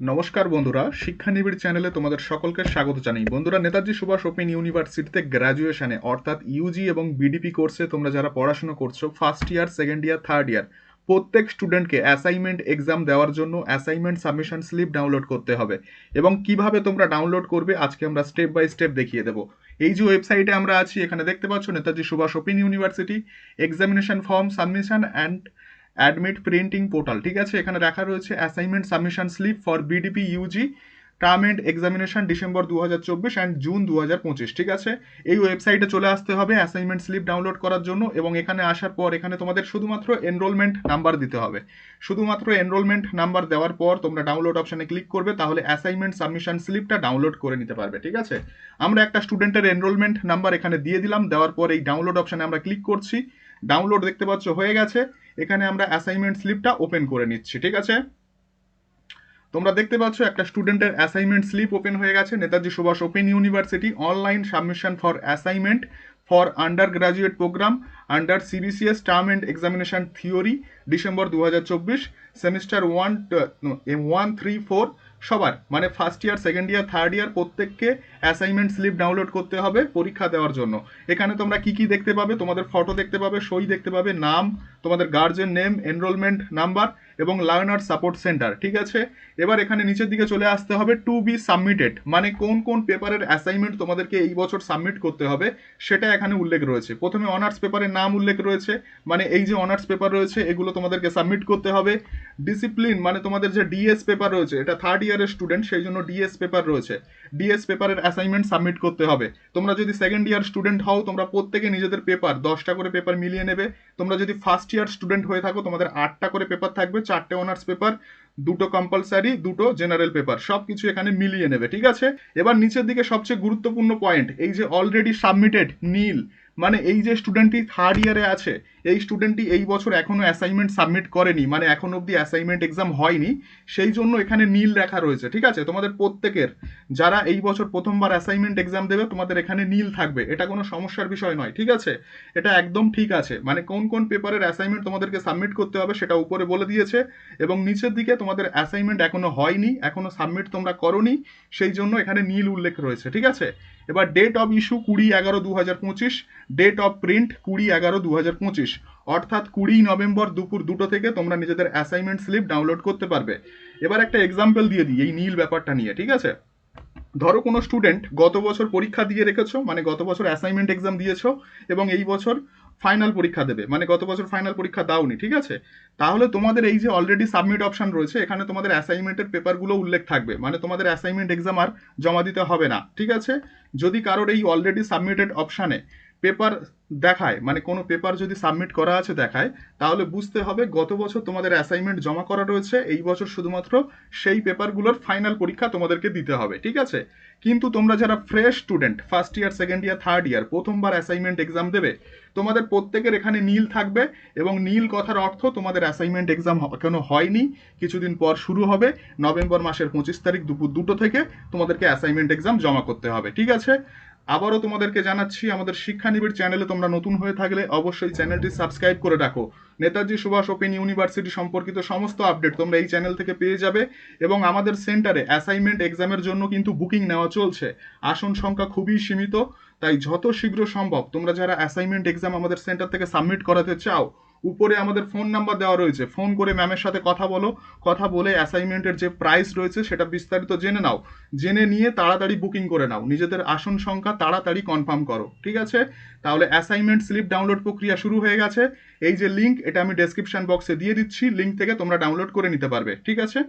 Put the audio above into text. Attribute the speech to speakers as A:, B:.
A: নমস্কার বন্ধুরা, শিক্ষা নিবিড় চ্যানেলে তোমাদের সকলকে স্বাগত জানাই। বন্ধুরা, নেতাজি সুভাষ ওপেন ইউনিভার্সিটিতে গ্র্যাজুয়েশনে অর্থাৎ ইউজি এবং বিডিপি কোর্সে তোমরা যারা পড়াশোনা করছ first year second year third year প্রত্যেক স্টুডেন্টকে অ্যাসাইনমেন্ট এক্সাম দেওয়ার জন্য অ্যাসাইনমেন্ট সাবমিশন স্লিপ ডাউনলোড করতে হবে এবং কীভাবে তোমরা ডাউনলোড করবে আজকে আমরা স্টেপ বাই স্টেপ দেখিয়ে দেবো। এই যে ওয়েবসাইটে আমরা আছি, এখানে দেখতে পাচ্ছ Netaji Subhash open university examination form submission and admit printing portal ঠিক আছে? এখানে রাখা রয়েছে assignment submission slip for BDP UG term end examination December দু হাজার চব্বিশ অ্যান্ড জুন দু হাজার পঁচিশ, ঠিক আছে? এই ওয়েবসাইটে চলে আসতে হবে অ্যাসাইনমেন্ট স্লিপ ডাউনলোড করার জন্য এবং এখানে আসার পর এখানে তোমাদের শুধুমাত্র এনরোলমেন্ট নাম্বার দিতে হবে। শুধুমাত্র এনরোলমেন্ট নাম্বার দেওয়ার পর তোমরা ডাউনলোড অপশানে ক্লিক করবে, তাহলে অ্যাসাইনমেন্ট সাবমিশন স্লিপটা ডাউনলোড করে নিতে পারবে, ঠিক আছে? আমরা একটা স্টুডেন্টের এনরোলমেন্ট নাম্বার এখানে দিয়ে দিলাম, দেওয়ার পর এই ডাউনলোড অপশানে আমরা ক্লিক করছি। ডাউনলোড দেখতে পাচ্ছ হয়ে গেছে। এখানে আমরা অ্যাসাইনমেন্ট স্লিপটা ওপেন করে নিচ্ছি, ঠিক আছে? তোমরা দেখতে পাচ্ছ একটা স্টুডেন্টের অ্যাসাইনমেন্ট স্লিপ ওপেন হয়ে গেছে, Netaji Subhash open university online submission for assignment for undergraduate program under CBCS term and examination theory December দুহাজার চব্বিশ semester one one three four সবার মানে first year second year third year প্রত্যেককে assignment slip download করতে হবে পরীক্ষা দেওয়ার জন্য। এখানে তোমরা কি কি দেখতে পাবে? তোমাদের ফটো দেখতে পাবে, সই দেখতে পাবে, নাম তোমাদের গার্জেন নেম এনরোলমেন্ট নাম্বার এবং লার্নার সাপোর্ট সেন্টার ঠিক আছে? এবার এখানে নিচের দিকে চলে আসতে হবে টু বি সাবমিটেড মানে কোন কোন পেপারের অ্যাসাইনমেন্ট তোমাদেরকে এই বছর সাবমিট করতে হবে, সেটা এখানে উল্লেখ রয়েছে। প্রথমে অনার্স পেপারের নাম উল্লেখ রয়েছে মানে এই যে অনার্স পেপার রয়েছে, এগুলো তোমাদেরকে সাবমিট করতে হবে। ডিসিপ্লিন মানে তোমাদের যে ডিএস পেপার রয়েছে, এটা থার্ড ইয়ারের স্টুডেন্ট সেই জন্য ডিএস পেপার রয়েছে। ডিএস পেপারের অ্যাসাইনমেন্ট সাবমিট করতে হবে। তোমরা যদি সেকেন্ড ইয়ার স্টুডেন্ট হও, তোমরা প্রত্যেকে নিজেদের পেপার দশটা করে পেপার মিলিয়ে নেবে। তোমরা যদি ফার্স্ট ইয়ার স্টুডেন্ট হয়ে থাকো, তোমাদের আটটা করে পেপার থাকবে, চারটে অনার্স পেপার দুটো কম্পালসারি দুটো জেনারেল পেপার সব কিছু এখানে মিলিয়ে নেবে, ঠিক আছে? এবার নিচের দিকে সবচেয়ে গুরুত্বপূর্ণ পয়েন্ট এই যে অলরেডি সাবমিটেড নীল মানে এই যে স্টুডেন্টটি থার্ড ইয়ারে আছে, এই স্টুডেন্টটি এই বছর এখনও অ্যাসাইনমেন্ট সাবমিট করেনি মানে এখন অবধি অ্যাসাইনমেন্ট এক্সাম হয়নি, সেই জন্য এখানে নীল রেখা রয়েছে, ঠিক আছে? তোমাদের প্রত্যেকের, যারা এই বছর প্রথমবার অ্যাসাইনমেন্ট এক্সাম দেবে, তোমাদের এখানে নীল থাকবে, এটা কোনো সমস্যার বিষয় নয়, ঠিক আছে? এটা একদম ঠিক আছে মানে কোন কোন পেপারের অ্যাসাইনমেন্ট তোমাদেরকে সাবমিট করতে হবে সেটা উপরে বলে দিয়েছে, এবং নিচের দিকে তোমাদের অ্যাসাইনমেন্ট এখনও হয়নি, এখনও সাবমিট তোমরা করনি, সেই জন্য এখানে নীল উল্লেখ রয়েছে, ঠিক আছে? এবার ডেট অফ ইস্যু কুড়ি এগারো দু হাজার পঁচিশ ডেট অফ প্রিন্ট কুড়ি এগারো দু হাজার পঁচিশ। অর্থাৎ কুড়ি নভেম্বর দুপুর দুটো থেকে তোমরা নিজেদের অ্যাসাইনমেন্ট স্লিপ ডাউনলোড করতে পারবে। এবার একটা এক্সাম্পল দিয়ে দিই এই নীল ব্যাপারটা নিয়ে, ঠিক আছে? ধরো কোনো স্টুডেন্ট গত বছর পরীক্ষা দিয়ে রেখেছো মানে গত বছর অ্যাসাইনমেন্ট এক্সাম দিয়েছ, এবং এই বছর ফাইনাল পরীক্ষা দেবে মানে গত বছর ফাইনাল পরীক্ষা দাওনি, ঠিক আছে? তাহলে তোমাদের এই যে অলরেডি সাবমিট অপশন রয়েছে, এখানে তোমাদের অ্যাসাইনমেন্টের পেপারগুলো উল্লেখ থাকবে মানে তোমাদের অ্যাসাইনমেন্ট এক্সাম আর জমা দিতে হবে না, ঠিক আছে? যদি কারোর এই অলরেডি সাবমিটেড অপশানে পেপার দেখায় মানে কোনো পেপার যদি সাবমিট করা আছে দেখায়, তাহলে বুঝতে হবে গত বছর তোমাদের অ্যাসাইনমেন্ট জমা করা রয়েছে, এই বছর শুধুমাত্র সেই পেপারগুলোর ফাইনাল পরীক্ষা তোমাদেরকে দিতে হবে, ঠিক আছে? কিন্তু তোমরা যারা fresh student first year second year third year প্রথমবার অ্যাসাইনমেন্ট এক্সাম দেবে, তোমাদের প্রত্যেকের এখানে নীল থাকবে এবং নীল কথার অর্থ তোমাদের অ্যাসাইনমেন্ট এক্সাম এখনও হয়নি, কিছুদিন পর শুরু হবে, নভেম্বর মাসের পঁচিশ তারিখ দুপুর দুটো থেকে তোমাদেরকে অ্যাসাইনমেন্ট এক্সাম জমা করতে হবে, ঠিক আছে? আবারও তোমাদেরকে জানাচ্ছি, আমাদের শিক্ষা নিবিড় চ্যানেলে তোমরা নতুন হয়ে থাকলে অবশ্যই চ্যানেলটি সাবস্ক্রাইব করে রাখো। নেতাজি সুভাষ ওপেন ইউনিভার্সিটি সম্পর্কিত সমস্ত আপডেট তোমরা এই চ্যানেল থেকে পেয়ে যাবে এবং আমাদের সেন্টারে অ্যাসাইনমেন্ট এক্সামের জন্য কিন্তু বুকিং নেওয়া চলছে। আসন সংখ্যা খুবই সীমিত, তাই যত শীঘ্র সম্ভব তোমরা যারা অ্যাসাইনমেন্ট এক্সাম আমাদের সেন্টার থেকে সাবমিট করাতে চাও উপরে আমাদের ফোন নাম্বার দেওয়া রয়েছে। ফোন করে ম্যামের সাথে কথা বলো। কথা বলে অ্যাসাইনমেন্টের যে প্রাইস রয়েছে সেটা বিস্তারিত জেনে নাও। জেনে নিয়ে তাড়াতাড়ি বুকিং করে নাও। নিজেদের আসন সংখ্যা তাড়াতাড়ি কনফার্ম করো। ঠিক আছে? তাহলে অ্যাসাইনমেন্ট স্লিপ ডাউনলোড প্রক্রিয়া শুরু হয়ে গেছে। এই যে লিঙ্ক এটা আমি ডেসক্রিপশন বক্সে দিয়ে দিচ্ছি। লিঙ্ক থেকে তোমরা ডাউনলোড করে নিতে পারবে। ঠিক আছে?